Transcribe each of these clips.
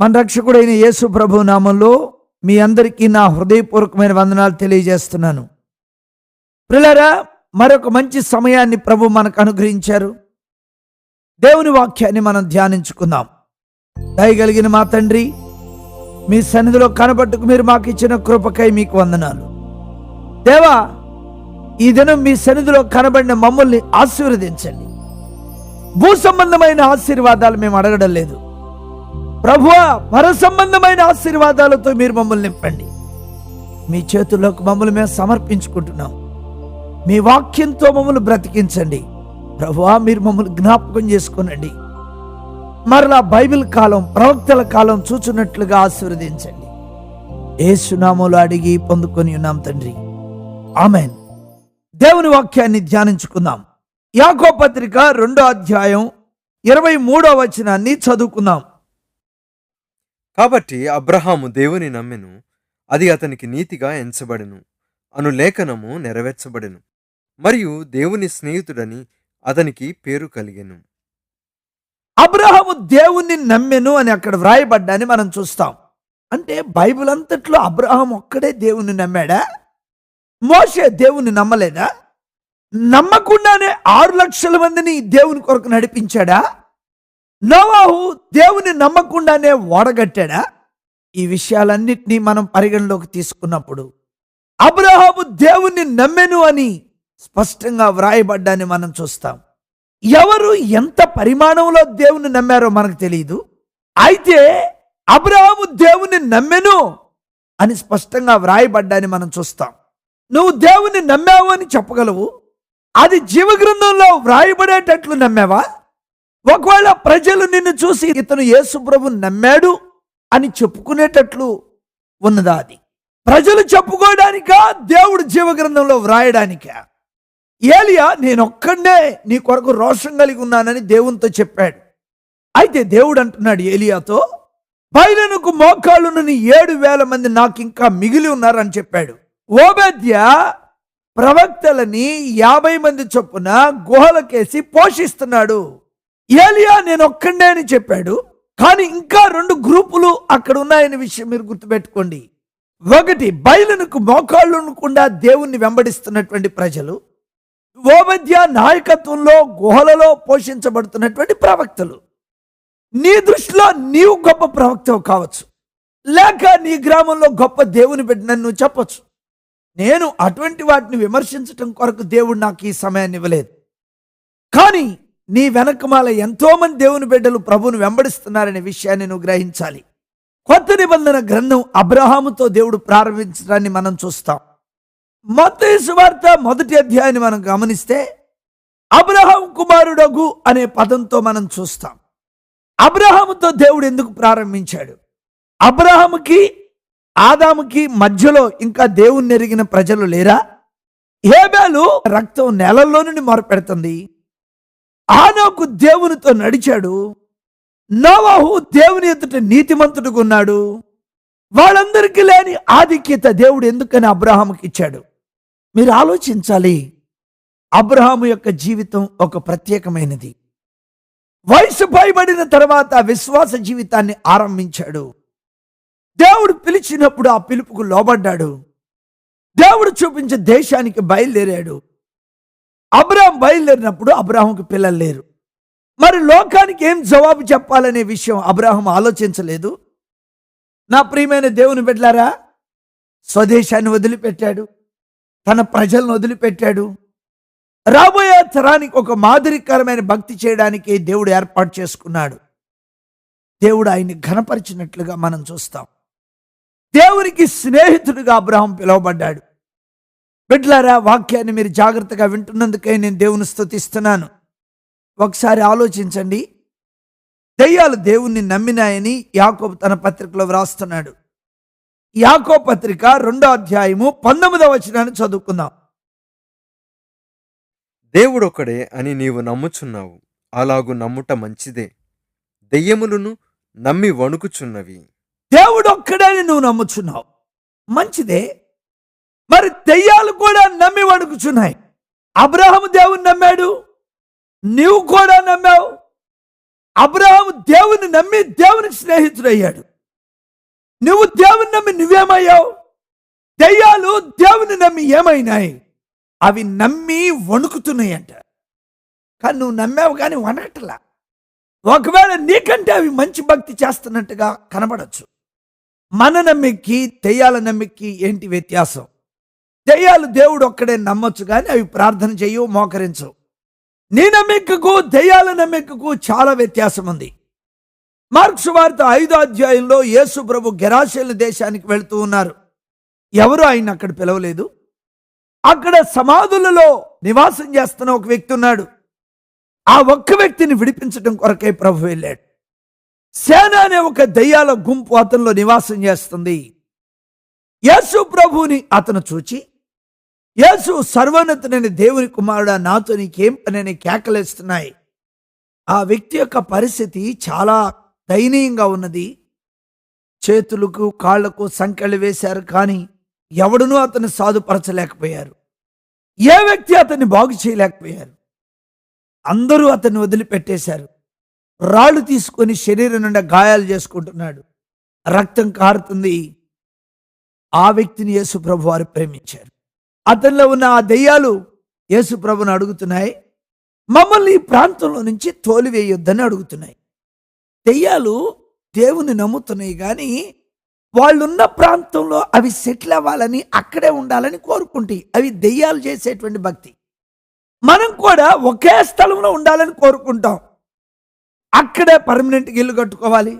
మన రక్షకుడైన యేసు ప్రభు నామంలో మీ అందరికీ నా హృదయపూర్వకమైన వందనాలు తెలియజేస్తున్నాను. ప్రిలరా మరొక మంచి సమయాన్ని ప్రభు మనకు అనుగ్రహించారు. దేవుని వాక్యాన్ని మనం ధ్యానించుకుందాం. దయగలిగిన మా తండ్రి మీ సన్నిధిలో కనబట్టుకు మీరు మాకు ఇచ్చిన కృపకై మీకు వందనాలు. దేవా ఈ దినం మీ సన్నిధిలో కనబడిన మమ్మల్ని ఆశీర్వదించండి. భూ సంబంధమైన ఆశీర్వాదాలు మేము అడగడం లేదు. ప్రభువా పర సంబంధమైన ఆశీర్వాదాలతో మీరు మమ్మల్ని నింపండి. మీ చేతుల్లోకి మమ్మల్ని మేము సమర్పించుకుంటున్నాం. మీ వాక్యంతో మమ్మల్ని బ్రతికించండి. ప్రభువా మీరు మమ్మల్ని జ్ఞాపకం చేసుకునండి. మరలా బైబిల్ కాలం ప్రవక్తల కాలం చూచున్నట్లుగా ఆశీర్వదించండి. ఏ ఏసునామములు అడిగి పొందుకొని ఉన్నాం తండ్రి. ఆమెన్. దేవుని వాక్యాన్ని ధ్యానించుకుందాం. యాకో పత్రిక రెండో అధ్యాయం ఇరవై మూడో వచనాన్ని చదువుకుందాం. కాబట్టి అబ్రహాము దేవుని నమ్మెను అది అతనికి నీతిగా ఎంచబడెను అను లేఖనము నెరవేర్చబడెను మరియు దేవుని స్నేహితుడని అతనికి పేరు కలిగెను. అబ్రహాము దేవుణ్ణి నమ్మెను అని అక్కడ వ్రాయబడ్డాన్ని మనం చూస్తాం. అంటే బైబిల్ అంతట్లో అబ్రహాం ఒక్కడే దేవుణ్ణి నమ్మాడా? మోసే దేవుణ్ణి నమ్మలేదా? నమ్మకుండానే ఆరు లక్షల మందిని దేవుని కొరకు నడిపించాడా? నోవాహు దేవుని నమ్మకుండానే ఓడగట్టాడా? ఈ విషయాలన్నింటినీ మనం పరిగణలోకి తీసుకున్నప్పుడు అబ్రహాము దేవుణ్ణి నమ్మెను అని స్పష్టంగా వ్రాయబడ్డాన్ని మనం చూస్తాం. ఎవరు ఎంత పరిమాణంలో దేవుని నమ్మారో మనకు తెలియదు అయితే అబ్రహాము దేవుని నమ్మెను అని స్పష్టంగా వ్రాయబడ్డాన్ని మనం చూస్తాం. నువ్వు దేవుని నమ్మావు అని చెప్పగలవు. అది జీవగ్రంథంలో వ్రాయబడేటట్లు నమ్మావా? ఒకవేళ ప్రజలు నిన్ను చూసి ఇతను యేసుప్రభు నమ్మాడు అని చెప్పుకునేటట్లు ఉన్నదా అది? ప్రజలు చెప్పుకోవడానికా? దేవుడు జీవగ్రంథంలో వ్రాయడానికా? ఏలియా నేనొక్కడే నీ కొరకు రోషం కలిగి ఉన్నానని దేవునితో చెప్పాడు. అయితే దేవుడు అంటున్నాడు ఏలియాతో బయలునకు మోకాళ్ళునని ఏడు వేల మంది నాకు ఇంకా మిగిలి ఉన్నారని చెప్పాడు. ఓబేద్య ప్రవక్తలని యాభై మంది చొప్పున గుహలకేసి పోషిస్తున్నాడు. ఏలియా నేను ఒక్కడే అని చెప్పాడు. కానీ ఇంకా రెండు గ్రూపులు అక్కడ ఉన్నాయనే విషయం మీరు గుర్తుపెట్టుకోండి. ఒకటి బయలునకు మోకాళ్ళు దేవుణ్ణి వెంబడిస్తున్నటువంటి ప్రజలు. ఓబద్య నాయకత్వంలో గుహలలో పోషించబడుతున్నటువంటి ప్రవక్తలు. నీ దృష్టిలో నీవు గొప్ప ప్రవక్తవు కావచ్చు. లేక నీ గ్రామంలో గొప్ప దేవుని బిడ్డనని నువ్వు చెప్పొచ్చు. నేను అటువంటి వాటిని విమర్శించటం కొరకు దేవుడు నాకు ఈ సమయాన్ని ఇవ్వలేదు. కానీ నీ వెనకమాల ఎంతోమంది దేవుని బిడ్డలు ప్రభును వెంబడిస్తున్నారనే విషయాన్ని నువ్వు గ్రహించాలి. కొత్త నిబంధన గ్రంథం అబ్రహాముతో దేవుడు ప్రారంభించడాన్ని మనం చూస్తాం. మొత్త సువార్త మొదటి అధ్యాయాన్ని మనం గమనిస్తే అబ్రహాం కుమారుడగు అనే పదంతో మనం చూస్తాం. అబ్రహాముతో దేవుడు ఎందుకు ప్రారంభించాడు? అబ్రహాముకి ఆదాముకి మధ్యలో ఇంకా దేవుణ్ణి ఎరిగిన ప్రజలు లేరా? హేబేలు రక్తం నెలల్లో నుండి మొరపెడుతుంది. ఆనోకు దేవునితో నడిచాడు. నోవాహు దేవుని ఎదుట నీతిమంతుడుగా ఉన్నాడు. వాళ్ళందరికీ లేని ఆధిక్యత దేవుడు ఎందుకని అబ్రహాముకి ఇచ్చాడు? మీరు ఆలోచించాలి. అబ్రహాము యొక్క జీవితం ఒక ప్రత్యేకమైనది. వయసు పైబడిన తర్వాత విశ్వాస జీవితాన్ని ఆరంభించాడు. దేవుడు పిలిచినప్పుడు ఆ పిలుపుకు లోబడ్డాడు. దేవుడు చూపించే దేశానికి బయలుదేరాడు. అబ్రాహం బయలుదేరినప్పుడు అబ్రాహంకి పిల్లలు లేరు. మరి లోకానికి ఏం జవాబు చెప్పాలనే విషయం అబ్రాహం ఆలోచించలేదు. నా ప్రియమైన దేవుని బిడ్డలారా స్వదేశాన్ని వదిలిపెట్టాడు తన ప్రజలను వదిలిపెట్టాడు. రాబోయే తరానికి ఒక మాదిరికరమైన భక్తి చేయడానికి దేవుడు ఏర్పాటు చేసుకున్నాడు. దేవుడు ఆయన్ని ఘనపరిచినట్లుగా మనం చూస్తాం. దేవునికి స్నేహితుడిగా అబ్రహం పిలువబడ్డాడు. బిడ్లారా వాక్యాన్ని మీరు జాగ్రత్తగా వింటున్నందుకై నేను దేవుని స్తుతిస్తున్నాను. ఒకసారి ఆలోచించండి. దెయ్యాలు దేవుణ్ణి నమ్మినాయని యాకోబు తన పత్రికలో వ్రాస్తున్నాడు. యాకో పత్రిక రెండో అధ్యాయము పంతొమ్మిదవ వచనాన్ని చదువుకుందాం. దేవుడొక్కడే అని నీవు నమ్ముచున్నావు. అలాగు నమ్ముట మంచిదే. దెయ్యములను నమ్మి వణుకుచున్నవి. దేవుడు ఒక్కడని నువ్వు నమ్ముచున్నావు. మంచిదే. మరి దెయ్యాలు కూడా నమ్మి వణుకుచున్నాయి. అబ్రహం దేవుని నమ్మాడు. నీవు కూడా నమ్మావు. అబ్రహం దేవుని నమ్మి దేవునికి స్నేహితుడయ్యాడు. నువ్వు దేవుని నమ్మి నువ్వేమయ్యావు? దెయ్యాలు దేవుని నమ్మి ఏమైనాయి? అవి నమ్మి వణుకుతున్నాయి అంట కానీ నువ్వు నమ్మావు కానీ వనకట్లా ఒకవేళ నీకంటే అవి మంచి భక్తి చేస్తున్నట్టుగా కనబడచ్చు. మన నమ్మికి దెయ్యాల నమ్మికి ఏంటి వ్యత్యాసం? దెయ్యాలు దేవుడు ఒక్కడే నమ్మొచ్చు కానీ అవి ప్రార్థన చేయవు మోకరించవు నీ నమ్మికకు దెయ్యాల నమ్మికకు చాలా వ్యత్యాసం ఉంది. మార్క్స్ వార్త ఐదో అధ్యాయంలో యేసు ప్రభు గెరాశీల దేశానికి వెళుతూ ఉన్నారు. ఎవరు ఆయన అక్కడ పిలవలేదు? అక్కడ సమాధులలో నివాసం చేస్తున్న ఒక వ్యక్తి ఉన్నాడు. ఆ ఒక్క వ్యక్తిని విడిపించడం కొరకే ప్రభు వెళ్ళాడు. సేన అనే ఒక దయ్యాల గుంపు అతనిలో నివాసం చేస్తుంది. యేసు ప్రభువుని అతను చూచి యేసు సర్వోన్నతుడైన దేవుని కుమారుడా నాతో నీకేం పని కేకలేస్తున్నాయి. ఆ వ్యక్తి యొక్క పరిస్థితి చాలా దయనీయంగా ఉన్నది. చేతులకు కాళ్ళకు సంకెళ్ళు వేశారు కానీ ఎవడునూ అతన్ని సాధుపరచలేకపోయారు. ఏ వ్యక్తి అతన్ని బాగు చేయలేకపోయారు? అందరూ అతన్ని వదిలిపెట్టేశారు. రాళ్ళు తీసుకొని శరీరం నుండి గాయాలు చేసుకుంటున్నాడు. రక్తం కారుతుంది. ఆ వ్యక్తిని యేసు ప్రభు వారు ప్రేమించారు. అతనిలో ఉన్న ఆ దెయ్యాలు యేసు ప్రభుని అడుగుతున్నాయి. మమ్మల్ని ఈ ప్రాంతంలో నుంచి తోలివేయొద్దని అడుగుతున్నాయి. దెయ్యాలు దేవుని నమ్ముతున్నాయి కానీ వాళ్ళున్న ప్రాంతంలో అవి సెటిల్ అవ్వాలని అక్కడే ఉండాలని కోరుకుంటాయి అవి దెయ్యాలు చేసేటువంటి భక్తి. మనం కూడా ఒకే స్థలంలో ఉండాలని కోరుకుంటాం. అక్కడే పర్మనెంట్గా ఇల్లు కట్టుకోవాలి.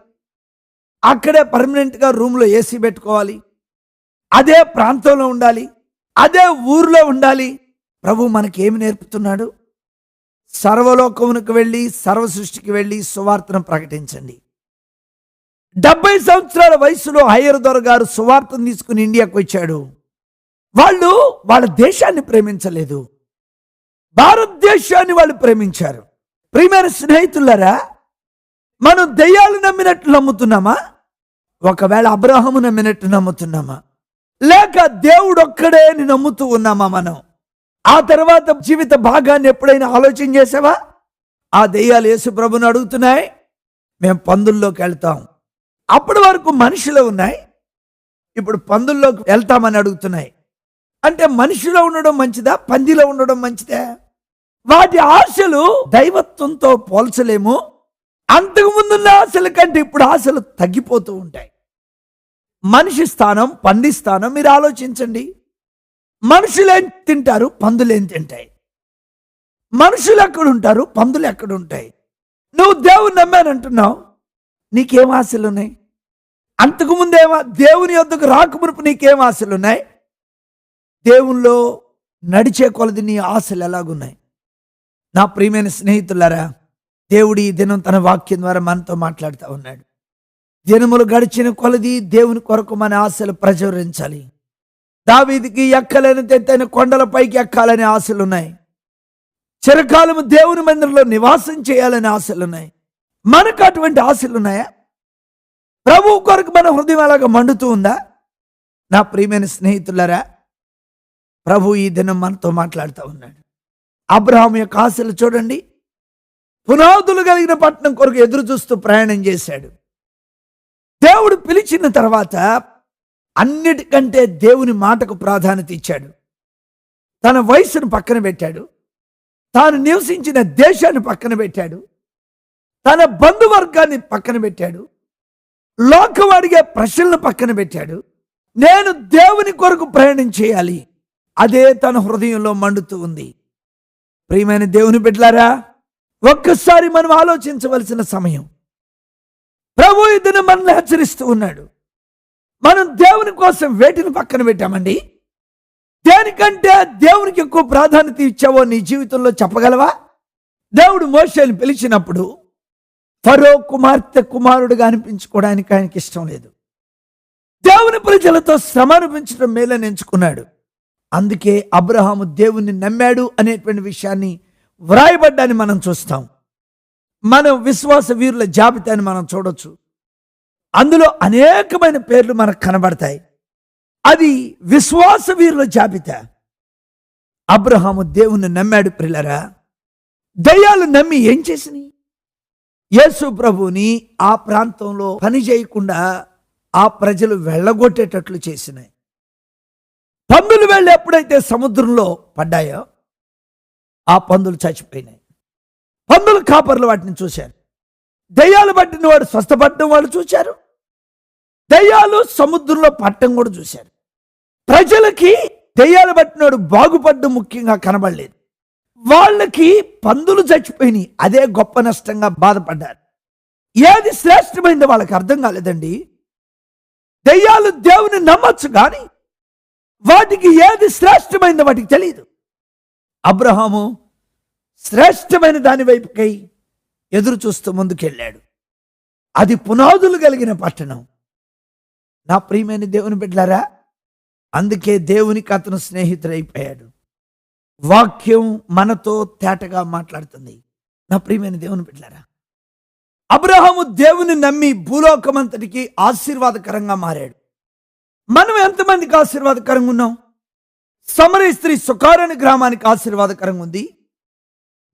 అక్కడే పర్మనెంట్గా రూమ్లో ఏసీ పెట్టుకోవాలి. అదే ప్రాంతంలో ఉండాలి. అదే ఊర్లో ఉండాలి. ప్రభు మనకేమి నేర్పుతున్నాడు? సర్వలోకమునకు వెళ్ళి సర్వ సృష్టికి వెళ్ళి సువార్తను ప్రకటించండి. డెబ్బై సంవత్సరాల వయసులో హయ్యర్ దొర గారు సువార్తను తీసుకుని ఇండియాకు వచ్చాడు. వాళ్ళు వాళ్ళ దేశాన్ని ప్రేమించలేదు. భారతదేశాన్ని వాళ్ళు ప్రేమించారు. ప్రియమైన స్నేహితులరా మనం దెయ్యాలు నమ్మినట్లు నమ్ముతున్నామా? ఒకవేళ అబ్రహము నమ్మినట్టు నమ్ముతున్నామా? లేక దేవుడు ఒక్కడే అని నమ్ముతూ ఉన్నామా మనం? ఆ తర్వాత జీవిత భాగాన్ని ఎప్పుడైనా ఆలోచన చేసావా? ఆ దెయ్యాలు యేసు ప్రభుని అడుగుతున్నాయి. మేము పందుల్లోకి వెళ్తాం. అప్పటి వరకు మనుషులు ఉన్నాయి. ఇప్పుడు పందుల్లోకి వెళ్తామని అడుగుతున్నాయి. అంటే మనిషిలో ఉండడం మంచిదా? పందిలో ఉండడం మంచిదా? వాటి ఆశలు దైవత్వంతో పోల్చలేము. అంతకుముందున్న ఆశల కంటే ఇప్పుడు ఆశలు తగ్గిపోతూ ఉంటాయి. మనిషి స్థానం పంది స్థానం మీరు ఆలోచించండి. మనుషులేం తింటారు? పందులేం తింటాయి? మనుషులు ఎక్కడుంటారు? పందులు ఎక్కడుంటాయి? నువ్వు దేవుని నమ్మానంటున్నావు నీకేం ఆశలు ఉన్నాయి అంతకుముందేమో దేవుని యొద్దకు రాకమునుపు నీకేం ఆశలు ఉన్నాయి దేవుల్లో నడిచే కొలది నీ ఆశలు ఎలాగున్నాయి? నా ప్రియమైన స్నేహితులారా దేవుడు ఈ దినం తన వాక్యం ద్వారా మనతో మాట్లాడుతూ ఉన్నాడు. దినములు గడిచిన కొలది దేవుని కొరకు మన ఆశలు ప్రచురించాలి. దావీదికి ఎక్కలేని తెత్తైన కొండల పైకి ఎక్కాలనే ఆశలు ఉన్నాయి చిరకాలము దేవుని మందిరంలో నివాసం చేయాలనే ఆశలు ఉన్నాయి మనకు అటువంటి ఆశలు ఉన్నాయా ప్రభు కొరకు మన హృదయం అలాగా మండుతూ ఉందా? నా ప్రియమైన స్నేహితులరా ప్రభు ఈ దినం మనతో మాట్లాడుతూ ఉన్నాడు. అబ్రహాం యొక్క ఆశలు చూడండి. పునాదులు కలిగిన పట్టణం కొరకు ఎదురు చూస్తూ ప్రయాణం చేశాడు. దేవుడు పిలిచిన తర్వాత అన్నిటికంటే దేవుని మాటకు ప్రాధాన్యత ఇచ్చాడు. తన వయసును పక్కన పెట్టాడు. తాను నివసించిన దేశాన్ని పక్కన పెట్టాడు. తన బంధువర్గాన్ని పక్కన పెట్టాడు. లోకం అడిగే ప్రశ్నలను పక్కన పెట్టాడు. నేను దేవుని కొరకు ప్రయాణం చేయాలి. అదే తన హృదయంలో మండుతూ ఉంది. ప్రియమైన దేవుని బిడ్డలారా ఒక్కసారి మనం ఆలోచించవలసిన సమయం. ప్రభు ఇద్దరు మనల్ని హెచ్చరిస్తూ ఉన్నాడు. మనం దేవుని కోసం వేటిని పక్కన పెట్టామండి? దేనికంటే దేవునికి ఎక్కువ ప్రాధాన్యత ఇచ్చావో నీ జీవితంలో చెప్పగలవా? దేవుడు మోషేని పిలిచినప్పుడు ఫరో కుమార్తె కుమారుడుగా అనిపించుకోవడానికి ఆయనకి ఇష్టం లేదు. దేవుని ప్రజలతో శ్రమ అనిపించడం మేలని ఎంచుకున్నాడు. అందుకే అబ్రహాము దేవుణ్ణి నమ్మాడు అనేటువంటి విషయాన్ని వ్రాయబడ్డాన్ని మనం చూస్తాం. మనం విశ్వాస వీరుల జాబితాని మనం చూడొచ్చు. అందులో అనేకమైన పేర్లు మనకు కనబడతాయి. అది విశ్వాస వీరుల జాబితా. అబ్రహాము దేవుణ్ణి నమ్మాడు ప్రిల్లరా దయ్యాలు నమ్మి ఏం చేసినాయి? యేసు ప్రభుని ఆ ప్రాంతంలో పని చేయకుండా ఆ ప్రజలు వెళ్ళగొట్టేటట్లు చేసినాయి. పందులు వెళ్ళి ఎప్పుడైతే సముద్రంలో పడ్డాయో ఆ పందులు చచ్చిపోయినాయి. పందులు కాపర్లు వాటిని చూశారు. దయ్యాలు పట్టిన వాడు స్వస్థపడడం వాళ్ళు చూశారు. దయ్యాలు సముద్రంలో పట్టడం కూడా చూశారు. ప్రజలకి దయ్యాలు పట్టినోడు బాగుపడ్డం ముఖ్యంగా కనబడలేదు. వాళ్ళకి పందులు చచ్చిపోయినాయి. అదే గొప్ప నష్టంగా బాధపడ్డారు. ఏది శ్రేష్టమైందో వాళ్ళకి అర్థం కాలేదండి. దయ్యాలు దేవుని నమ్మచ్చు కానీ వాటికి ఏది శ్రేష్టమైందో వాటికి తెలియదు అబ్రహాము శ్రేష్టమైన దాని వైపుకై ఎదురు చూస్తూ ముందుకెళ్ళాడు. అది పునాదులు కలిగిన పట్టణం. నా ప్రియమైన దేవుని బిడ్డలారా అందుకే దేవునికి అతను స్నేహితుడైపోయాడు. వాక్యం మనతో తేటగా మాట్లాడుతుంది. నా ప్రియమైన దేవుని బిడ్డలారా అబ్రహాము దేవుని నమ్మి భూలోకమంతటికి ఆశీర్వాదకరంగా మారాడు. మనం ఎంతమందికి ఆశీర్వాదకరంగా ఉన్నాం? సమర స్త్రీ సుకారని గ్రామానికి ఆశీర్వాదకరంగా ఉంది.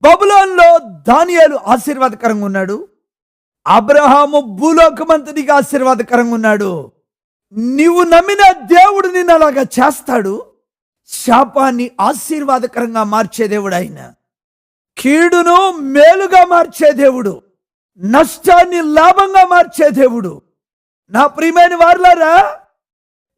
బబులోన్లో దానియాలు ఆశీర్వాదకరంగా ఉన్నాడు. అబ్రహాము భూలోకమంతటికి ఆశీర్వాదకరంగా ఉన్నాడు. నీవు నమ్మిన దేవుడు నిన్ను అలాగా చేస్తాడు. శాపాన్ని ఆశీర్వాదకరంగా మార్చే దేవుడు ఆయన. కీడును మేలుగా మార్చే దేవుడు. నష్టాన్ని లాభంగా మార్చే దేవుడు. నా ప్రియమైన వారులారా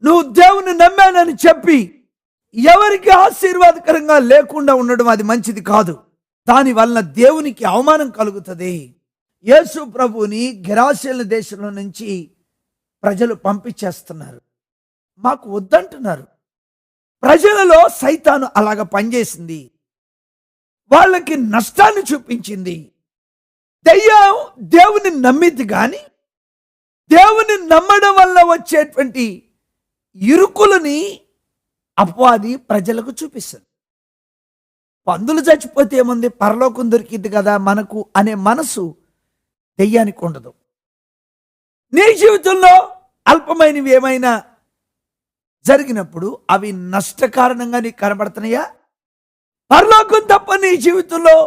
నువ్వు దేవుని నమ్మానని చెప్పి ఎవరికి ఆశీర్వాదకరంగా లేకుండా ఉండడం అది మంచిది కాదు. దాని వలన దేవునికి అవమానం కలుగుతుంది. యేసు ప్రభుని గిరాశీల దేశంలో నుంచి ప్రజలు పంపించేస్తున్నారు. మాకు వద్దంటున్నారు. ప్రజలలో సైతాను అలాగ పనిచేసింది. వాళ్ళకి నష్టాన్ని చూపించింది. దెయ్యం దేవుని నమ్మిద్ది కానీ దేవుని నమ్మడం వల్ల వచ్చేటువంటి ఇరుకులని అపవాది ప్రజలకు చూపిస్తుంది. పందులు చచ్చిపోతే ఏముంది? పరలోకం దొరికింది కదా మనకు అనే మనసు దెయ్యానికి ఉండదు. నీ జీవితంలో అల్పమైనవి ఏమైనా జరిగినప్పుడు అవి నష్టకారణంగా నీకు కనబడుతున్నాయా? పరలోకం తప్ప నీ జీవితంలో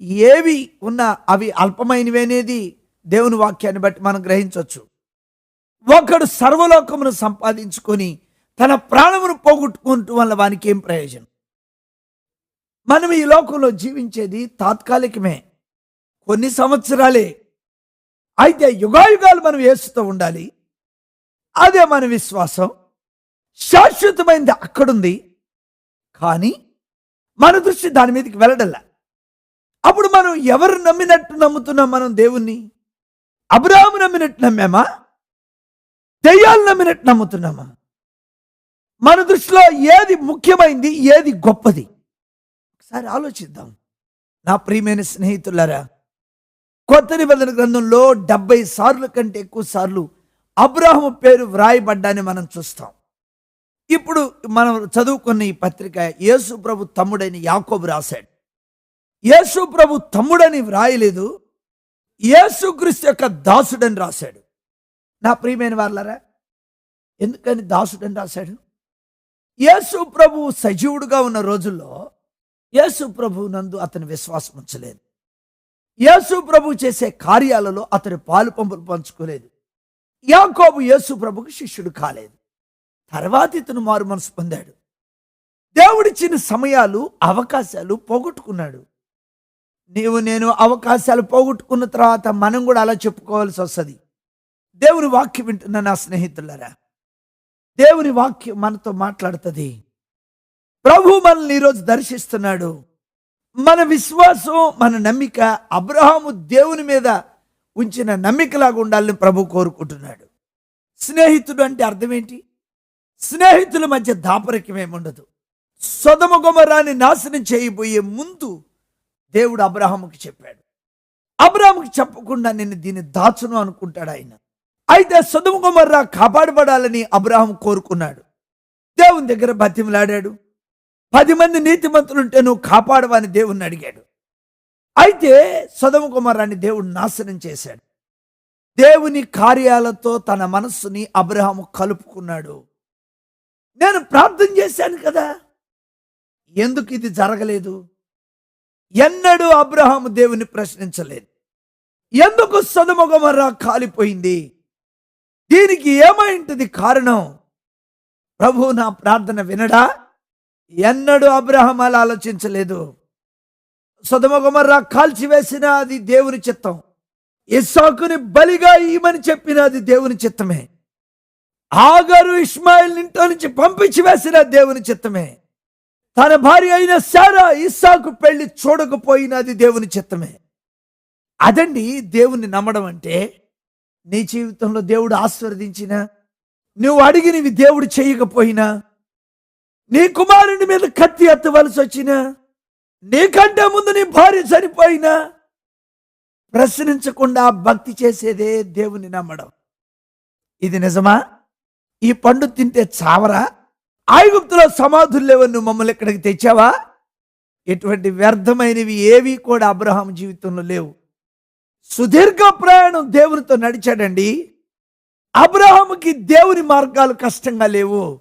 ఏవి ఉన్నా అవి అల్పమైనవి అనేది దేవుని వాక్యాన్ని బట్టి మనం గ్రహించవచ్చు. ఒకడు సర్వలోకమును సంపాదించుకొని తన ప్రాణమును పోగొట్టుకుంటూ వల్ల వానికి ఏం ప్రయోజనం? మనం ఈ లోకంలో జీవించేది తాత్కాలికమే. కొన్ని సంవత్సరాలే. అయితే యుగాయుగాలు మనం వేస్తూ ఉండాలి. అదే మన విశ్వాసం. శాశ్వతమైనది అక్కడుంది. కానీ మన దృష్టి దాని మీదకి వెళ్ళడల్లా. అప్పుడు మనం ఎవరు నమ్మినట్టు నమ్ముతున్నాం మనం దేవుణ్ణి? అబ్రాహం నమ్మినట్టు నమ్మామా? దెయ్యాలు నమ్మినట్టు నమ్ముతున్నామా? మన దృష్టిలో ఏది ముఖ్యమైంది ఏది గొప్పది? ఒకసారి ఆలోచిద్దాం. నా ప్రియమైన స్నేహితులారా కొత్త నిబంధన గ్రంథంలో డెబ్బై సార్లు కంటే ఎక్కువ సార్లు అబ్రాహం పేరు వ్రాయబడ్డాన్ని మనం చూస్తాం. ఇప్పుడు మనం చదువుకున్న ఈ పత్రిక యేసు ప్రభు తమ్ముడైన యాకోబు రాశాడు. యేసు ప్రభు తమ్ముడని వ్రాయలేదు యేసుక్రీస్తు యొక్క దాసుడని రాశాడు. నా ప్రియమైన వాళ్ళరా ఎందుకని దాసుడని రాశాడు? యేసు ప్రభు సజీవుడుగా ఉన్న రోజుల్లో యేసు ప్రభు నందు అతని విశ్వాసం ఉంచలేదు. యేసు ప్రభు చేసే కార్యాలలో అతని పాలు పంపులు పంచుకోలేదు. యాకోబు యేసు ప్రభుకు శిష్యుడు కాలేదు. తర్వాత ఇతను మారు మనసు పొందాడు. దేవుడిచ్చిన సమయాలు అవకాశాలు పోగొట్టుకున్నాడు. నీవు నేను అవకాశాలు పోగొట్టుకున్న తర్వాత మనం కూడా అలా చెప్పుకోవాల్సి వస్తుంది. దేవుని వాక్యం వింటున్న నా స్నేహితులరా దేవుని వాక్యం మనతో మాట్లాడుతుంది. ప్రభు మనల్ని ఈరోజు దర్శిస్తున్నాడు. మన విశ్వాసం మన నమ్మిక అబ్రహాము దేవుని మీద ఉంచిన నమ్మికలాగా ఉండాలని ప్రభు కోరుకుంటున్నాడు. స్నేహితుడు అంటే అర్థం ఏంటి? స్నేహితుల మధ్య దాపరికం ఏముండదు సొదమ గుమరాన్ని నాశనం చేయబోయే ముందు దేవుడు అబ్రహాముకి చెప్పాడు. అబ్రహాముకి చెప్పకుండా నేను దీన్ని దాచును అనుకుంటాడు ఆయన. అయితే సొదమ గుమర్రా కాపాడబడాలని అబ్రహాం కోరుకున్నాడు. దేవుని దగ్గర బతిమలాడాడు. పది మంది నీతిమంతులుంటే నువ్వు కాపాడవని దేవుణ్ణి అడిగాడు. అయితే సదమ కుమారాన్ని దేవుడు నాశనం చేశాడు. దేవుని కార్యాలతో తన మనస్సుని అబ్రహాము కలుపుకున్నాడు. నేను ప్రార్థన చేశాను కదా. ఎందుకు ఇది జరగలేదు? ఎన్నడూ అబ్రహాము దేవుని ప్రశ్నించలేదు. ఎందుకు సదుమగమరా కాలిపోయింది? దీనికి ఏమైంటది కారణం? ప్రభు నా ప్రార్థన వినడా? ఎన్నడూ అబ్రహం అలా ఆలోచించలేదు. సొదమొగమర్ర కాల్చివేసిన అది దేవుని చిత్తం. ఇస్సాకుని బలిగా ఇయ్యమని చెప్పిన అది దేవుని చిత్తమే. ఆగరు ఇస్మాయిల్ ఇంట్లో నుంచి పంపించి వేసిన దేవుని చిత్తమే. తన భార్య అయిన సారా ఇస్సాకు పెళ్ళి చూడకపోయినది దేవుని చిత్తమే. అదండి దేవుని నమ్మడం అంటే నీ జీవితంలో దేవుడు ఆశీర్వదించిన నువ్వు అడిగినవి దేవుడు చేయకపోయినా నీ కుమారుని మీద కత్తి ఎత్తవలసి వచ్చినా నీకంటే ముందు నీ భార్య చనిపోయినా ప్రశ్నించకుండా భక్తి చేసేదే దేవుని నమ్మడం. ఇది నిజమా? ఈ పండు తింటే చావరా? ఆయుగుప్తులో సమాధులు లేవని నువ్వు మమ్మల్ని ఇక్కడికి తెచ్చావా? ఎటువంటి వ్యర్థమైనవి ఏవి కూడా అబ్రహాం జీవితంలో లేవు. సుదీర్ఘ ప్రయాణం దేవునితో నడిచాడండి. అబ్రహాముకి దేవుని మార్గాలు కష్టంగా లేవు.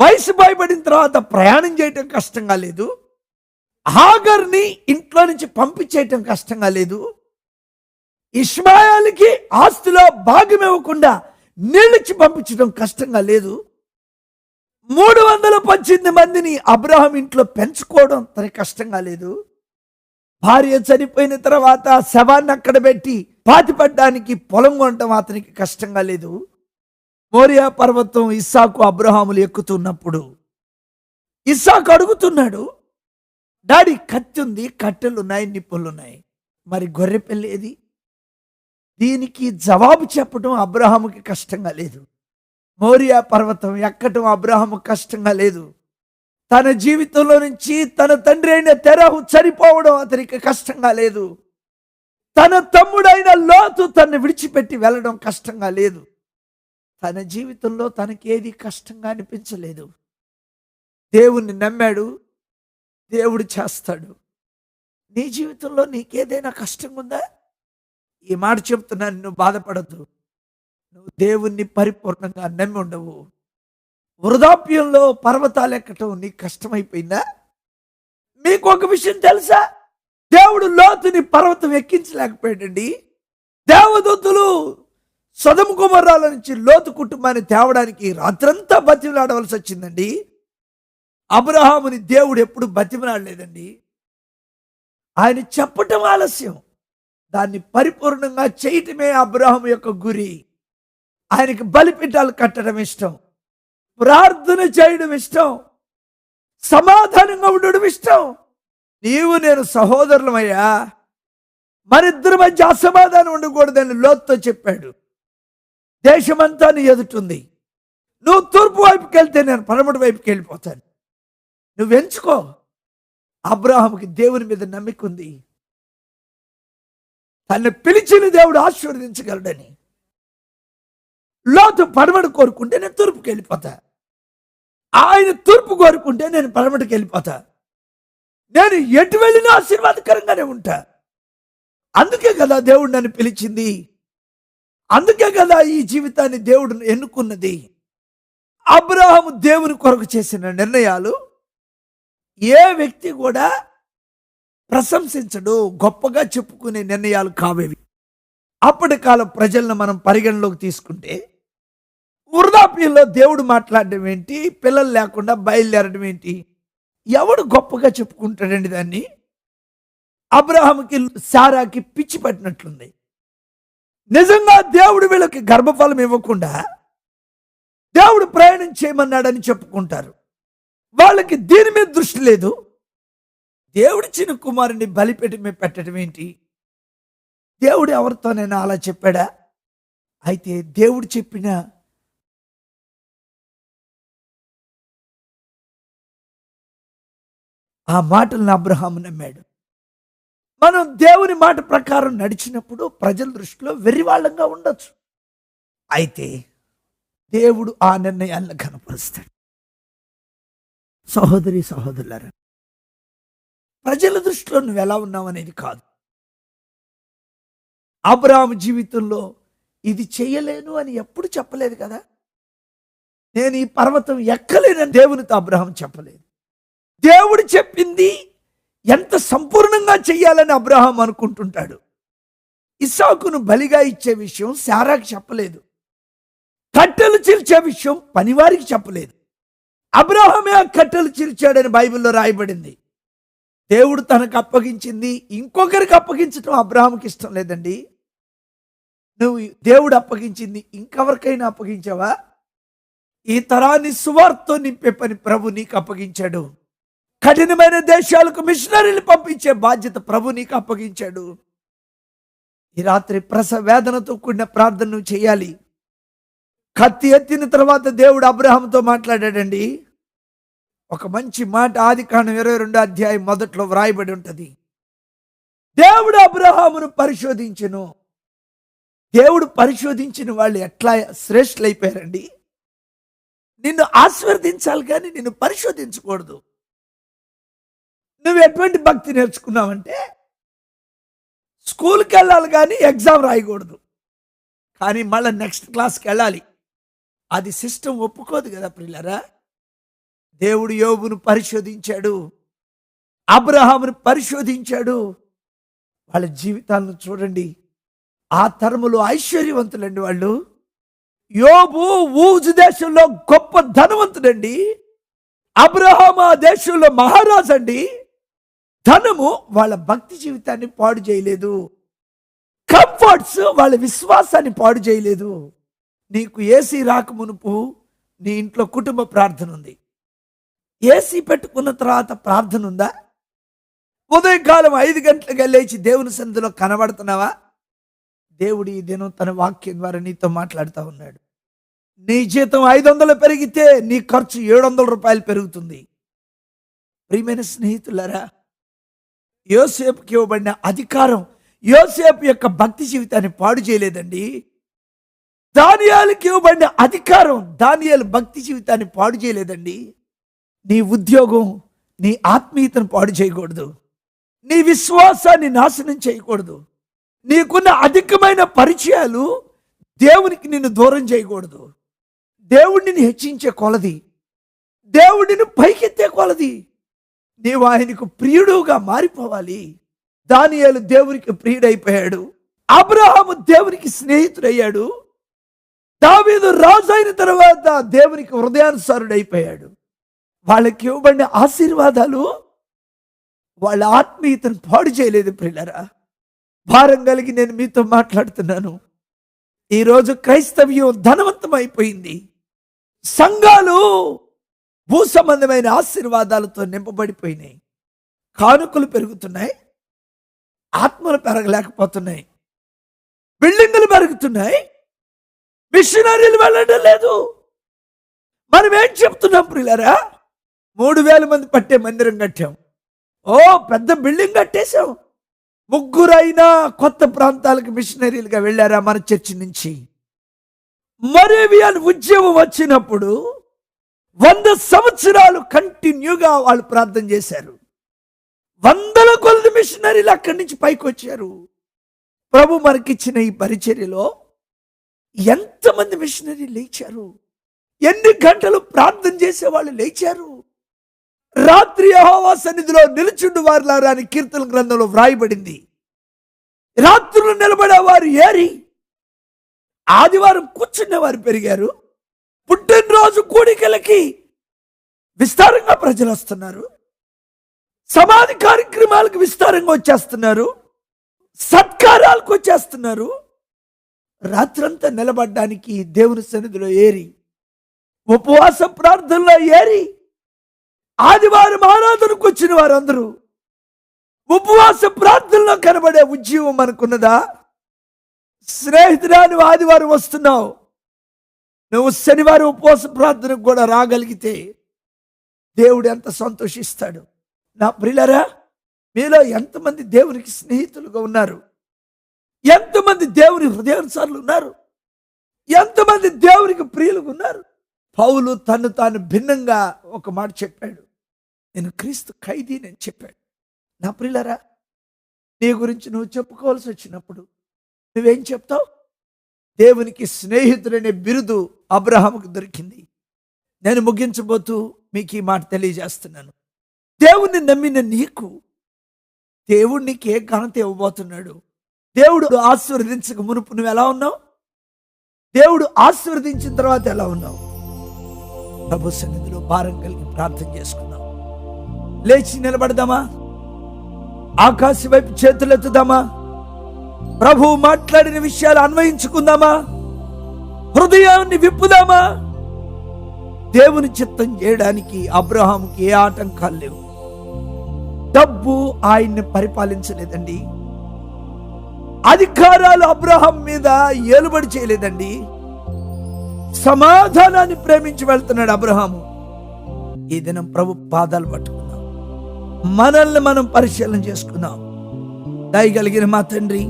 వయసు భయపడిన తర్వాత ప్రయాణం చేయటం కష్టంగా లేదు. హాగర్ని ఇంట్లో నుంచి పంపించేయటం కష్టంగా లేదు. ఇస్మాయాలకి ఆస్తిలో భాగం ఇవ్వకుండా నిలిచి పంపించడం కష్టంగా లేదు. మూడు వందల పద్దెనిమిది మందిని అబ్రహం ఇంట్లో పెంచుకోవడం తనకి కష్టంగా లేదు. భార్య చనిపోయిన తర్వాత శవాన్ని అక్కడ పెట్టి పాతిపడ్డానికి పొలం కొనటం అతనికి కష్టంగా లేదు. మోరియా పర్వతం ఇస్సాకు అబ్రహాములు ఎక్కుతున్నప్పుడు ఇస్సాకు అడుగుతున్నాడు డాడీ కత్తి ఉంది కట్టెలు ఉన్నాయి నిప్పులు ఉన్నాయి మరి గొర్రె పిల్ల ఏది? దీనికి జవాబు చెప్పడం అబ్రహాముకి కష్టంగా లేదు. మోరియా పర్వతం ఎక్కటం అబ్రహాము కష్టంగా లేదు. తన జీవితంలో నుంచి తన తండ్రి అయిన తెరహు చనిపోవడం అతనికి కష్టంగా లేదు. తన తమ్ముడైన లోతు తను విడిచిపెట్టి వెళ్ళడం కష్టంగా లేదు. తన జీవితంలో తనకేది కష్టంగా అనిపించలేదు. దేవుణ్ణి నమ్మాడు. దేవుడు చేస్తాడు. నీ జీవితంలో నీకేదైనా కష్టంగా ఉందా ఈ మాట చెప్తున్నాను నువ్వు బాధపడద్దు. నువ్వు దేవుణ్ణి పరిపూర్ణంగా నమ్మి ఉండవు. వృధాప్యంలో పర్వతాలు ఎక్కటం నీకు కష్టమైపోయిందా? మీకు ఒక విషయం తెలుసా? దేవుడు లోతుని పర్వతం ఎక్కించలేకపోయాడండి. దేవదూతులు సదము కుమారాల నుంచి లోతు కుటుంబాన్ని తేవడానికి రాత్రంతా బతిమలాడవలసి వచ్చిందండి. అబ్రహాముని దేవుడు ఎప్పుడు బతిమలాడలేదండి. ఆయన చెప్పటం ఆలస్యం. దాన్ని పరిపూర్ణంగా చేయటమే అబ్రహం యొక్క గురి. ఆయనకి బలిపీఠాలు కట్టడం ఇష్టం. ప్రార్థన చేయడం ఇష్టం. సమాధానంగా ఉండడం ఇష్టం. నీవు నేను సహోదరులమయ్యా. మరిద్దరి మధ్య అసమాధానం ఉండకూడదని లోతుతో చెప్పాడు. దేశమంతా నీ ఎదుటుంది నువ్వు తూర్పు వైపుకి వెళ్తే నేను పడమటి వైపుకి వెళ్ళిపోతాను. నువ్వు ఎంచుకో. అబ్రాహంకి దేవుని మీద నమ్మిక ఉంది. తను పిలిచిన దేవుడు ఆశీర్వదించగలడని. లోతు పడమడు కోరుకుంటే నేను తూర్పుకి వెళ్ళిపోతా. ఆయన తూర్పు కోరుకుంటే నేను పడమటికి వెళ్ళిపోతా. నేను ఎటు వెళ్ళినా ఆశీర్వాదకరంగానే ఉంటా. అందుకే కదా దేవుడు నన్ను పిలిచింది. అందుకే కదా ఈ జీవితాన్ని దేవుడు ఎన్నుకున్నది? అబ్రహాము దేవుని కొరకు చేసిన నిర్ణయాలు ఏ వ్యక్తి కూడా ప్రశంసించడు గొప్పగా చెప్పుకునే నిర్ణయాలు కావేవి. అప్పటి కాలం ప్రజలను మనం పరిగణలోకి తీసుకుంటే వృధాప్యంలో దేవుడు మాట్లాడడం ఏంటి? పిల్లలు లేకుండా బయలుదేరడం ఏంటి? ఎవడు గొప్పగా చెప్పుకుంటాడండి దాన్ని? అబ్రహాంకి సారాకి పిచ్చి పట్టినట్లుంది. నిజంగా దేవుడు వీళ్ళకి గర్భఫలం ఇవ్వకుండా దేవుడు ప్రయాణం చేయమన్నాడని చెప్పుకుంటారు. వాళ్ళకి దీని మీద దృష్టి లేదు. దేవుడిచ్చిన కుమారుని బలిపెట్టి మీద పెట్టడం ఏంటి? దేవుడు ఎవరితోనైనా అలా చెప్పాడా? అయితే దేవుడు చెప్పిన ఆ మాటలను అబ్రహాము నమ్మాడు. మనం దేవుని మాట ప్రకారం నడిచినప్పుడు ప్రజల దృష్టిలో వెర్రివాళ్ళంగా ఉండొచ్చు. అయితే దేవుడు ఆ నిర్ణయాలను కనపరుస్తాడు సహోదరి సహోదరులారా ప్రజల దృష్టిలో నువ్వు ఎలా ఉన్నావు అనేది కాదు. అబ్రాహాము జీవితంలో ఇది చేయలేను అని ఎప్పుడు చెప్పలేదు కదా? నేను ఈ పర్వతం ఎక్కలేనని దేవునితో అబ్రహం చెప్పలేదు. దేవుడు చెప్పింది ఎంత సంపూర్ణంగా చెయ్యాలని అబ్రహాం అనుకుంటుంటాడు. ఇసాకును బలిగా ఇచ్చే విషయం శారాకి చెప్పలేదు. కట్టెలు చిల్చే విషయం పనివారికి చెప్పలేదు. అబ్రహమే ఆ కట్టెలు చిల్చాడని బైబిల్లో రాయబడింది. దేవుడు తనకు అప్పగించింది ఇంకొకరికి అప్పగించడం అబ్రహాంకి ఇష్టం లేదండి. నువ్వు దేవుడు అప్పగించింది ఇంకెవరికైనా అప్పగించావా? ఈ తరాన్ని సువార్తో నింపే పని ప్రభు నీకు అప్పగించాడు. కఠినమైన దేశాలకు మిషనరీలు పంపించే బాధ్యత ప్రభు నీకు అప్పగించాడు. ఈ రాత్రి ప్రస వేదనతో కూడిన ప్రార్థన చేయాలి. కత్తి ఎత్తిన తర్వాత దేవుడు అబ్రహాంతో మాట్లాడాడండి. ఒక మంచి మాట ఆది కాండం ఇరవై రెండో అధ్యాయం మొదట్లో వ్రాయబడి ఉంటుంది. దేవుడు అబ్రహామును పరిశోధించను. దేవుడు పరిశోధించిన వాళ్ళు ఎట్లా శ్రేష్ఠులైపోయారండి? నిన్ను ఆశీర్వదించాలి కానీ నిన్ను పరిశోధించకూడదు. నువ్వు ఎటువంటి భక్తి నేర్చుకున్నావంటే స్కూల్కి వెళ్ళాలి కానీ ఎగ్జామ్ రాయకూడదు. కానీ మళ్ళీ నెక్స్ట్ క్లాస్కి వెళ్ళాలి. అది సిస్టమ్ ఒప్పుకోదు కదా ప్రిల్లరా దేవుడు యోగును పరిశోధించాడు. అబ్రహామును పరిశోధించాడు. వాళ్ళ జీవితాలను చూడండి. ఆ తరములో ఐశ్వర్యవంతులండి వాళ్ళు. యోబు ఊజు దేశంలో గొప్ప ధనవంతుడండి. అబ్రహాం ఆ దేశంలో మహారాజు అండి ధనము వాళ్ళ భక్తి జీవితాన్ని పాడు చేయలేదు. కంఫర్ట్స్ వాళ్ళ విశ్వాసాన్ని పాడు చేయలేదు. నీకు ఏసీ రాక మునుపు నీ ఇంట్లో కుటుంబ ప్రార్థన ఉంది. ఏసీ పెట్టుకున్న తర్వాత ప్రార్థన ఉందా? ఉదయకాలం ఐదు గంటలకు లేచి దేవుని సన్నిధిలో కనబడుతున్నావా? దేవుడు ఈ దినం తన వాక్యం ద్వారా నీతో మాట్లాడుతూ ఉన్నాడు. నీ జీతం ఐదు వందలు పెరిగితే నీ ఖర్చు ఏడు వందల రూపాయలు పెరుగుతుంది. ప్రియమైన స్నేహితులరా యోసేపుకి ఇవ్వబడిన అధికారం యోసేపు యొక్క భక్తి జీవితాన్ని పాడు చేయలేదండి. దానియాలకి ఇవ్వబడిన అధికారం దానియాలు భక్తి జీవితాన్ని పాడు చేయలేదండి. నీ ఉద్యోగం నీ ఆత్మీయతను పాడు చేయకూడదు. నీ విశ్వాసాన్ని నాశనం చేయకూడదు. నీకున్న అధికమైన పరిచయాలు దేవునికి నిన్ను దూరం చేయకూడదు. దేవుడిని హెచ్చించే కొలది. దేవుడిని పైకెత్తే కొలది. నీవు ఆయనకు ప్రియుడుగా మారిపోవాలి. దానియాలు దేవునికి ప్రియుడైపోయాడు. అబ్రహాము దేవునికి స్నేహితుడయ్యాడు. దావీదు రాజు అయిన తర్వాత దేవునికి హృదయానుసారుడైపోయాడు. వాళ్ళకి ఇవ్వబడిన ఆశీర్వాదాలు వాళ్ళ ఆత్మీయతను పాడు చేయలేదు ప్రిల్లరా భారం కలిగి నేను మీతో మాట్లాడుతున్నాను. ఈరోజు క్రైస్తవ్యం ధనవంతం అయిపోయింది. సంఘాలు భూ సంబంధమైన ఆశీర్వాదాలతో నింపబడిపోయినాయి. కానుకలు పెరుగుతున్నాయి. ఆత్మలు పెరగలేకపోతున్నాయి. బిల్డింగులు పెరుగుతున్నాయి. మిషనరీలు వెళ్ళడం లేదు. మనం ఏం చెప్తున్నాం ప్రియులరా? మూడు వేల మంది పట్టే మందిరం కట్టాం. ఓ పెద్ద బిల్డింగ్ కట్టేశాం. ముగ్గురైనా కొత్త ప్రాంతాలకు మిషనరీలుగా వెళ్ళారా మన చర్చి నుంచి? మరేవియన్ ఉద్యమం వచ్చినప్పుడు వంద సంవత్సరాలు కంటిన్యూగా వాళ్ళు ప్రార్థన చేశారు. వందల కొలది మిషనరీలు అక్కడి నుంచి పైకి వచ్చారు. ప్రభు మనకిచ్చిన ఈ పరిచర్యలో ఎంతమంది మిషనరీ లేచారు? ఎన్ని గంటలు ప్రార్థన చేసే వాళ్ళు లేచారు? రాత్రి అహోవా సన్నిధిలో నిలుచుండు వారులారా అని కీర్తన గ్రంథంలో వ్రాయబడింది. రాత్రులు నిలబడేవారు ఏరి ఆదివారం కూర్చునే వారు పెరిగారు. పుట్టినరోజు కూడికలకి విస్తారంగా ప్రజలు వస్తున్నారు. సమాధి కార్యక్రమాలకు విస్తారంగా వచ్చేస్తున్నారు. సత్కారాలకు వచ్చేస్తున్నారు. రాత్రంతా నిలబడ్డానికి దేవుని సన్నిధిలో ఏరి ఉపవాస ప్రార్థనలో ఏరి ఆదివారం ఆరాధనకు వచ్చిన వారందరూ ఉపవాస ప్రార్థనలో కనబడే ఉద్యమం మనకున్నదా? స్నేహితుడా నువ్వు ఆదివారం వస్తున్నావు. నువ్వు శనివారం ఉపవాస ప్రార్థనకు కూడా రాగలిగితే దేవుడు ఎంత సంతోషిస్తాడు. నా ప్రిలరా మీలో ఎంతమంది దేవునికి స్నేహితులుగా ఉన్నారు? ఎంతమంది దేవుని హృదయానుసారులు ఉన్నారు? ఎంతమంది దేవునికి ప్రియులుగా ఉన్నారు? పౌలు తను తాను భిన్నంగా ఒక మాట చెప్పాడు. నేను క్రీస్తు ఖైదీ నేను చెప్పాడు. నా ప్రిలరా నీ గురించి నువ్వు చెప్పుకోవాల్సి వచ్చినప్పుడు నువ్వేం చెప్తావు? దేవునికి స్నేహితుడనే బిరుదు అబ్రహాముకు దొరికింది. నేను ముగించబోతూ మీకు ఈ మాట తెలియజేస్తున్నాను. దేవుణ్ణి నమ్మిన నీకు దేవుడు నీకు ఏ ఘనత ఇవ్వబోతున్నాడు. దేవుడు ఆశీర్వదించక మునుపు నువ్వు ఎలా ఉన్నావు? దేవుడు ఆశీర్వదించిన తర్వాత ఎలా ఉన్నావు? ప్రభు సన్నిధిలో భారం కలిగి ప్రార్థన చేసుకుందాం. లేచి నిలబడదామా? ఆకాశం వైపు చేతులెత్తుదామా? ప్రభు మాట్లాడిన విషయాలు అన్వయించుకుందామా? హృదయాన్ని విప్పుదామా? దేవుని చిత్తం చేయడానికి అబ్రహాంకి ఏ ఆటంకాలు లేవు. డబ్బు ఆయన్ని పరిపాలించలేదండి. అధికారాలు అబ్రహం మీద ఏలుబడి చేయలేదండి. సమాధానాన్ని ప్రేమించి వెళ్తున్నాడు అబ్రహాము. ఈ దినం ప్రభు పాదాలు పట్టుకుందాం మనల్ని మనం పరిశీలన చేసుకుందాం దయగలిగిన మా తండ్రి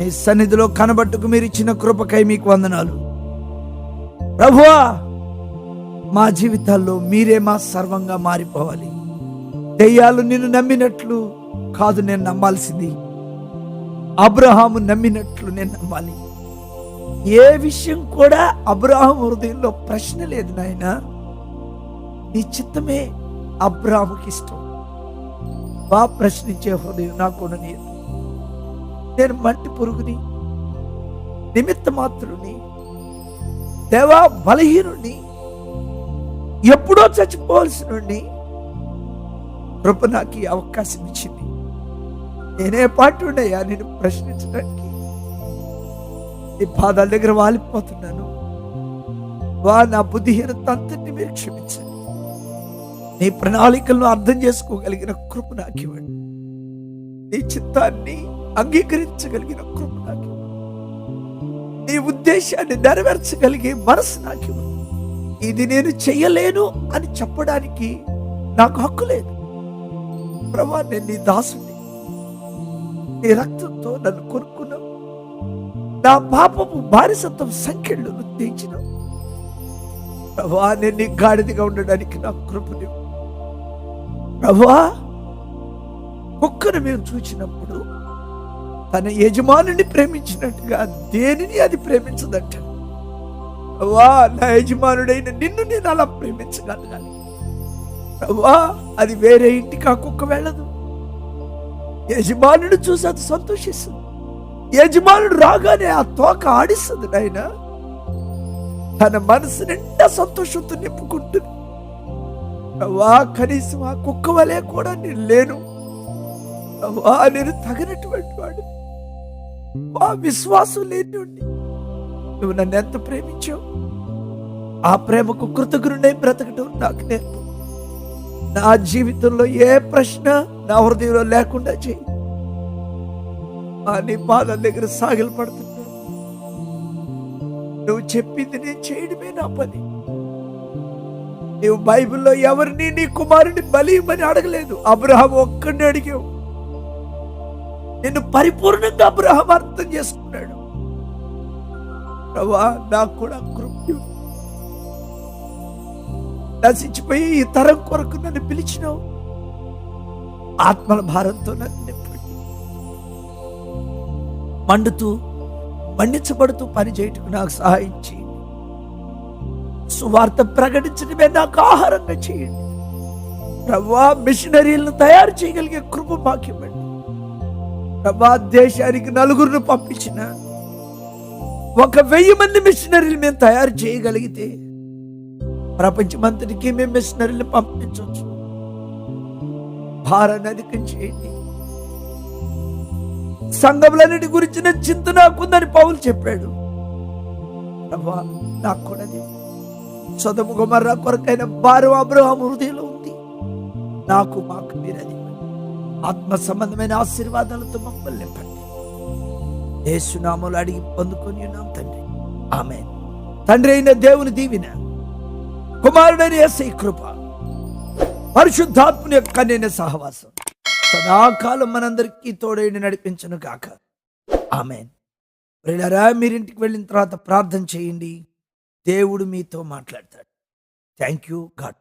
మీ సన్నిధిలో కనబట్టుకు మీరు ఇచ్చిన కృపకై మీకు వందనాలు. ప్రభువా మా జీవితాల్లో మీరే మా సర్వంగా మారిపోవాలి. దెయ్యాలు నిన్ను నమ్మినట్లు కాదు నేను నమ్మాల్సింది. అబ్రహాము నమ్మినట్లు నేను నమ్మాలి. ఏ విషయం కూడా అబ్రహాం హృదయంలో ప్రశ్న లేదు నాయన. నీ చిత్తమే అబ్రాహాముకి ఇష్టం బా ప్రశ్నించే హృదయం నాకు లేదు నేను మట్టి పురుగుని నిమిత్త మాత్రుని దేవా బలహీనుణ్ణి ఎప్పుడో చచ్చిపోవలసిన కృప నాకు అవకాశం ఇచ్చింది. నేనే పాటున్నాయా నేను ప్రశ్నించడానికి నీ పాదాల దగ్గర వాలిపోతున్నాను. వా నా బుద్ధిహీనత అంతటిని మీరు క్షమించండి. నీ ప్రణాళికలను అర్థం చేసుకోగలిగిన కృప నాకు ఇవ్వండి నీ చిత్తాన్ని అంగీకరించగలిగిన కృప నాకు నీ ఉద్దేశాన్ని నెరవేర్చగలిగే మనసు నాకు ఇది నేను చెయ్యలేను అని చెప్పడానికి నాకు హక్కు లేదు. ప్రభా నేను నీ దాసుని. నీ రక్తంతో నన్ను కొనుక్కున్నావు. నా పాపము బానిసత్వం సంఖ్యలు తెచ్చినావు ప్రభా నేను నీ గాడిదిగా ఉండడానికి నాకు కృపని ప్రభా కుక్కను మేము చూచినప్పుడు తన యజమానుని ప్రేమించినట్టుగా దేనిని అది ప్రేమించదట? వా నా యజమానుడైన నిన్ను నేను అలా ప్రేమించగలగాలి. వా అది వేరే ఇంటికి ఆ కుక్క వెళ్ళదు. యజమానుడు చూసి అది సంతోషిస్తుంది. యజమానుడు రాగానే ఆ తోక ఆడిస్తుంది నాయన. తన మనసు నిండా సంతోషంతో నింపుకుంటుంది. వా కనీసం ఆ కుక్క వలె కూడా నేను లేను. వా నేను తగినటువంటి వాడు ఆ విశ్వాసం లేని నువ్వు నన్ను ఎంత ప్రేమించావు? ఆ ప్రేమకు కృతజ్ఞుడే బ్రతకటం నాకు నేర్పు. నా జీవితంలో ఏ ప్రశ్న నా హృదయంలో లేకుండా చేయి. ఆ నీ పాదాల దగ్గర సాగిలు పడుతున్నా నువ్వు చెప్పింది నేను చేయడమే నా పని. నువ్వు బైబిల్లో ఎవరిని నీ కుమారుని బలియమని అడగలేదు. అబ్రహాం ఒక్కడిని అడిగావు. నిన్ను పరిపూర్ణంగా అబ్రహం అర్థం చేసుకున్నాడు. ప్రభా నాకు కూడా కృప్యు. నశించిపోయి ఈ తరం కొరకు నన్ను పిలిచినావు. ఆత్మల భారంతో నన్ను నింపండి. మండుతూ మండించబడుతూ పని చేయటకు నాకు సహాయించి సువార్త ప్రకటించడమే నాకు ఆహారంగా చేయండి. ప్రవ్వా మిషనరీలను తయారు చేయగలిగే కృప మాకివ్వండి ప్రభా దేశానికి నలుగురిని పంపించిన ఒక వెయ్యి మంది మిషనరీలు మేము తయారు చేయగలిగితే ప్రపంచమంతటికి మేము మిషనరీలు పంపించవచ్చు. భారాన్ని అధికం చేయండి. సంఘములన్నిటి గురించిన చింత నాకుందని పౌలు చెప్పాడు. ప్రభా నాకు కూడా సొదము కొరకైన భారం అబ్రహం హృదయంలో ఉంది. నాకు మాకు మీరు అది ఆత్మ సంబంధమైన ఆశీర్వాదాలతో మమ్మల్ని నింపండి ఏసునామలు అడిగి పొందుకొని ఉన్నాం తండ్రి. ఆమె తండ్రి అయిన దేవుని దీవిన కుమారుడైన ఎస్ఐ కృప పరిశుద్ధాత్మని యొక్క నేను సహవాసం సదాకాలం మనందరికీ తోడైన నడిపించను కాక ఆమె ప్రియులారా మీరింటికి వెళ్ళిన తర్వాత ప్రార్థన చేయండి. దేవుడు మీతో మాట్లాడతాడు. Thank you. గాడ్